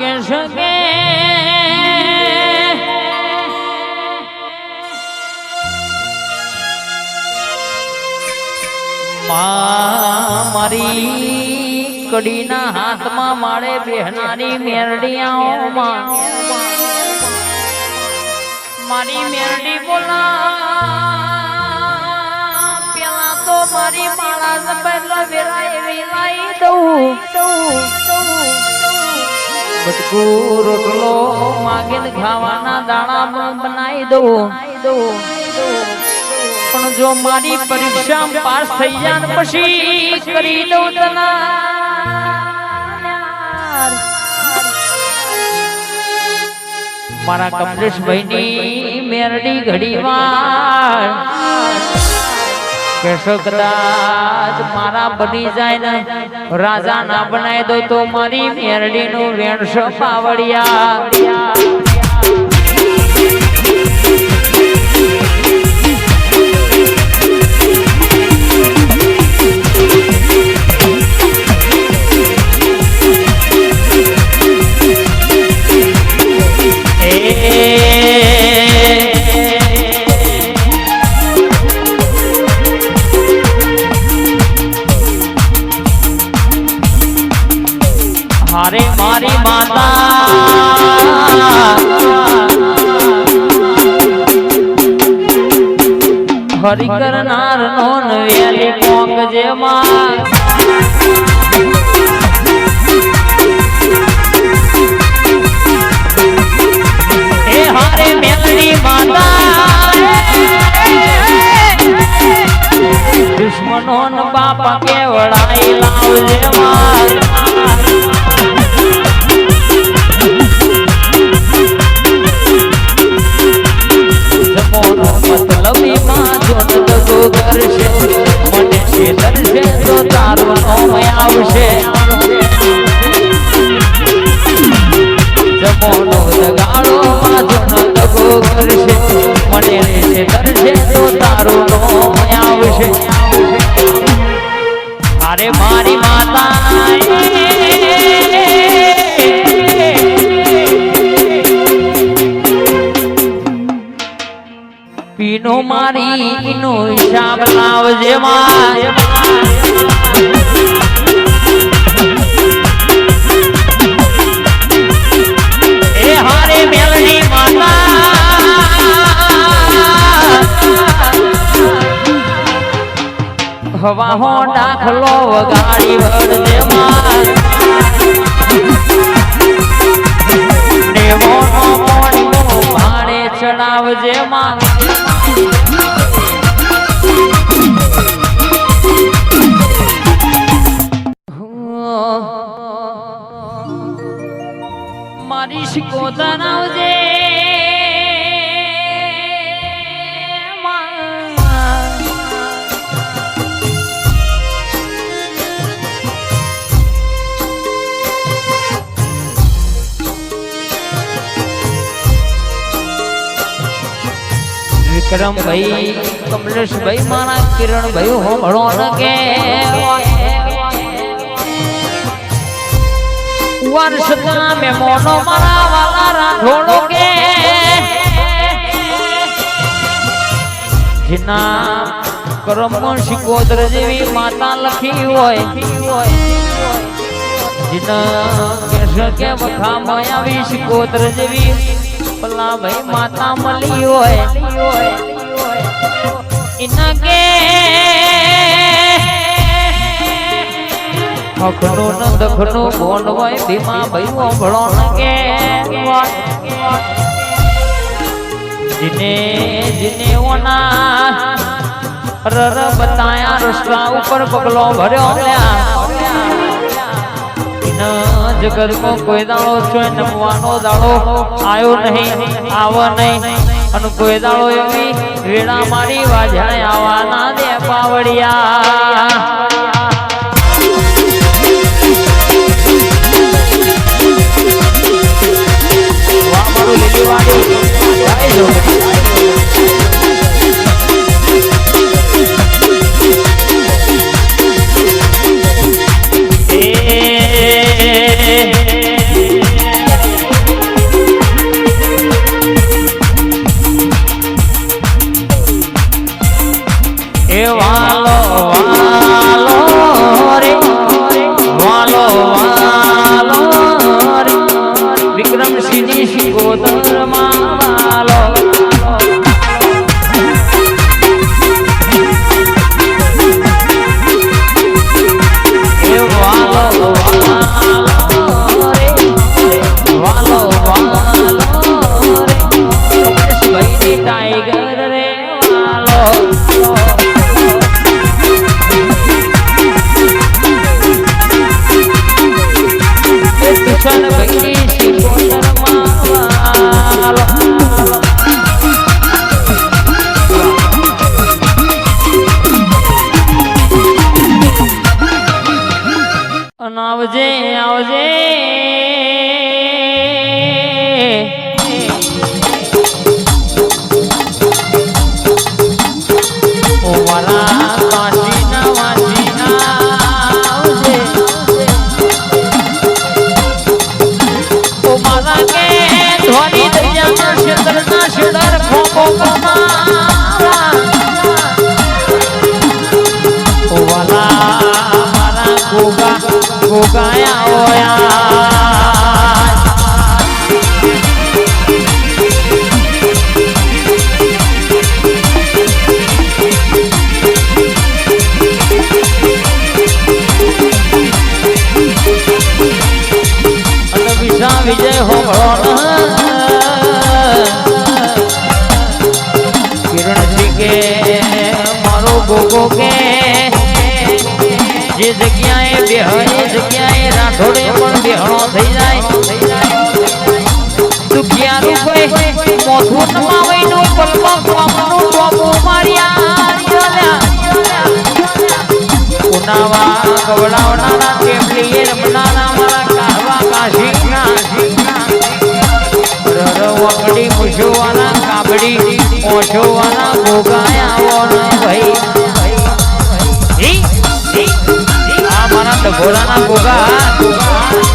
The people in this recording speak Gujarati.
કે શકે? મારી કડીના હાથમાં માળે બેહનારી મેરડિયાઓમાં. મારી મેરડી બોલા, પેલા તો મારી માળા પહેલા વેલાઈ વેલાઈ દઉં. રોટલો માગીને ખાવાના દાણા બનાવી દઉં. પણ જો મારી પરીક્ષા પાસ થઈ જાય પછી કરી દઉં તના. મારા કમલેશભાઈ ની મેરડી ઘડી વાર કેશો મારા બની જાય ને રાજા ના બનાવી દો તો મારી મેરડી નું વેણસો પાવડિયા. હારે મારી માતા. હરી કરનાર નોન વેલી કોક જેમાં દુશ્મનો બાપા કેવડાઈ લાવજે માર નો હિસાબ લાવજે માં હવા હો દાખલો વગાડી વળજે માં મારી શિકોતર આવજે વિક્રમભાઈ કમલેશભાઈ મારા કિરણભાઈ હોમળો કે વર્ષના મેમોનો મારા વાલા રાઠોડો કે જેના કર્મ શિકોદર જેવી માતા લખી હોય જેના કેશ કે વખા માયાવી શિકોદર જેવી પલા ભાઈ માતા મળી હોય. ઇના કે હખનું ન દખનું બોન હોય ભીમા ભાઈ ઓભળો ન કે? જીને જીને ઓના રર બતાયા રસ્તા ઉપર પગલો ભર્યો લ્યા જગતમાં કોઈ દાડો છો નમવાનો દાડો આવ્યો નહીં, આવો નહીં. અને કોઈ દાડો એવી વેળા મારી વાજણે આવવાના દે પાવડિયા. આવજે આવજે. ગોગાયા ઓયા અને વિશા વિજય હોમળો કિરણજી કે મારો ગોગો કે જે જગ્યાએ બેહણી જગ્યાએ રાઠોડે પણ બેહણો થઈ જાય. દુખિયા રૂપે મોથું નમાવીનું પલમાં કોમનું ટોપું માર્યા ઉનાવા કવડાવનારા ટેબલીએ રમનારા મારા કાહવા કાશીના. રરવકડી મુછોવાના કાબડી ઓછોવાના ગોગાયા હી, હી,